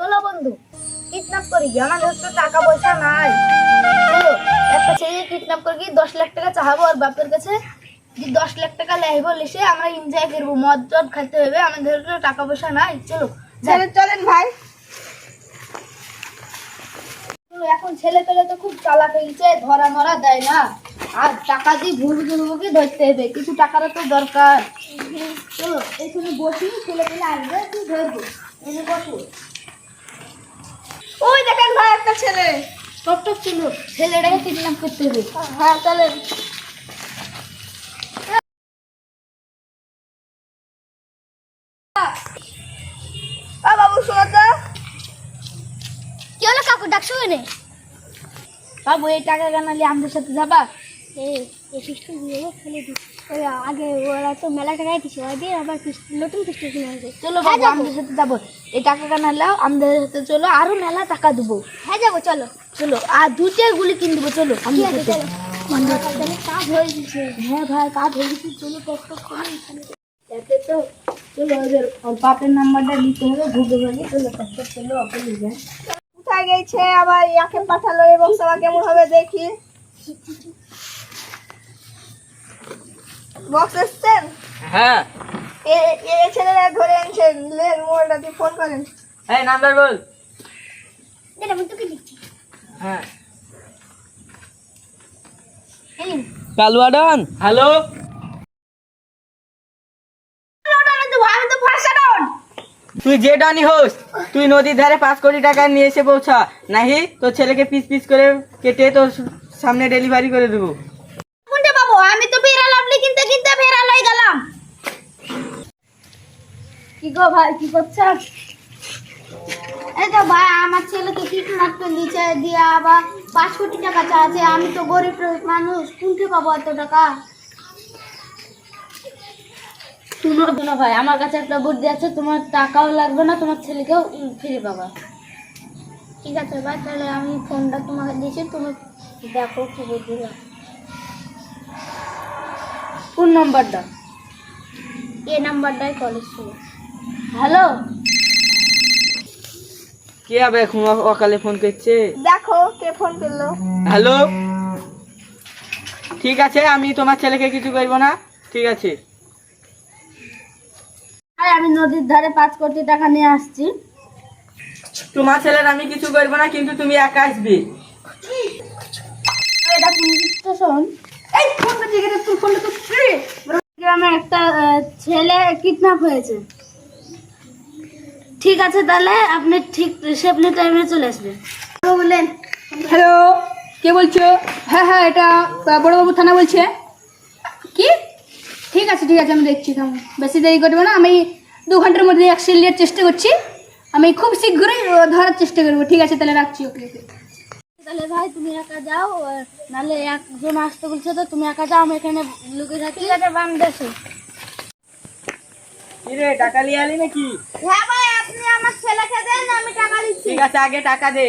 চলো বন্ধু কিডন্যাপ করি। আমাদের তো টাকা পয়সা নাই। চলো একটা ছেলে কিডন্যাপ করে দশ লাখ টাকা চাহাবো আর বাপের কাছে? যে দশ লাখ টাকা লাইব লিসে আমরা এনজয় করব। মদ টদ খাইতে হবে আমাদের তো টাকা পয়সা নাই। চলো চলেন ভাই। চলো, এখন ছেলে পেলে তো খুব চালাক হয়েছে ধরা মরা দেয় না। আর টাকা দিয়ে ঘুরবো ঘুরবুকে ধরতে হবে কিছু টাকারও তো দরকার। চলো এখানে বসি ছেলে পেলে আসবে ধরবো? এনে বসো। ওই দেখেন ভাই একটা ছেলে। টপ টপ ছিল ছেলেটাকে কিডন্যাপ করতে হবে। হ্যাঁ চলেন বাবু শোনো তো। কি হলো কাকু ডাকছো কেনে? বাবু এই টাকা কানালি আমাদের সাথে যাবা? ওই আগে ওরা তো মেলা টাকায় দিছে ওই দিয়ে আবার নতুন কিনে চলো বাবু আমাদের সাথে যাব। এই টাকা কানালাও আমাদের সাথে চলো আরও মেলা টাকা দেবো। হ্যাঁ যাব চলো। চলো আর দুটো গুলি কিনে দেবো চলো। ঠিক আছে চলো। কাজ হয়ে গেছে। হ্যাঁ ভাই কাজ হয়ে গেছে চলো এতে তো চলো ওদের ওর বাপের নাম্বারটা নিতে হবে চলো টক টক চলো ওকে নিয়ে যাই কোথায় গেছে আবার ইয়াকে পাঠালো এবং সবার কেমন হবে দেখি? বক্স এসছেন হ্যাঁ। এ এ ছেলেরা ধরে আনছেন লেন মোবাইলটা দিয়ে ফোন করেন। এই নাম্বার বল। দাদা আমি তোকে দিচ্ছি। হ্যাঁ। কালুয়াডন হ্যালো। তুই যে ডানি হোস তুই নদীর ধারে পাঁচ কোটি টাকা নিয়ে এসে পৌঁছা। নাহি তোর ছেলেকে পিস পিস করে কেটে তোর সামনে ডেলিভারি করে দেবো কোনটা পাবো আমি তো বেড়াল আপনি কিনতে গেলাম। কি গো ভাই কি করছেন এই তো ভাই আমার ছেলেকে দিয়ে আবার পাঁচ কোটি টাকা আমি তো গরিব মানুষ পাবো এত টাকা? শুনো শোনো ভাই আমার কাছে একটা বুদ্ধি আছে তোমার টাকাও লাগবে না তোমার ছেলেকেও ফিরে পাবা। ঠিক আছে ভাই তাহলে আমি ফোনটা তোমাকে দিয়েছি তুমি দেখো কি বুদ্ধি। কোন নাম্বারটা? এ নাম্বারটাই কলেজ ছিল হ্যালো? কে আবে এখন অকালে ফোন করছে? দেখো কে ফোন করল? হ্যালো? ঠিক আছে আমি তোমার ছেলেকে কিছু করব না। ঠিক আছে। আরে আমি নদীর ধারে পাঁচ কোটি টাকা নিয়ে আসছি। তোমার ছেলের আমি কিছু করব না কিন্তু তুমি একা আসবে। এটা পুলিশ স্টেশন এই ফোন তুই ফোন করছিস গ্রামে একটা আহ, ছেলে কিডন্যাপ হয়েছে। ঠিক আছে তাহলে আপনি ঠিক সেফলি টাইমে চলে আসবেন। বললেন। হ্যালো কে বলছো? হ্যাঁ হ্যাঁ এটা বড়বাবু থানা বলছে। কি? ঠিক আছে ঠিক আছে আমি দেখছি থামো। বেশি দেরি করব না আমি দু ঘণ্টার মধ্যে অ্যাকশন নেওয়ার চেষ্টা করছি। আমি খুব শীঘ্রই ধরার চেষ্টা করব। ঠিক আছে তাহলে রাখছি ওকে ওকে। তাহলে ভাই তুমি একা যাও নাহলে একজন আসতে বলছে তো তুমি একা যাও আমি এখানে লুকিয়ে থাকি। ঠিক আছে বাম দেশে। কি রে টাকা নিয়ে আলি নাকি? হ্যাঁ ভাই আপনি আমার ছেলেকে দেন আমি টাকা দিচ্ছি। ঠিক আছে আগে টাকা দে।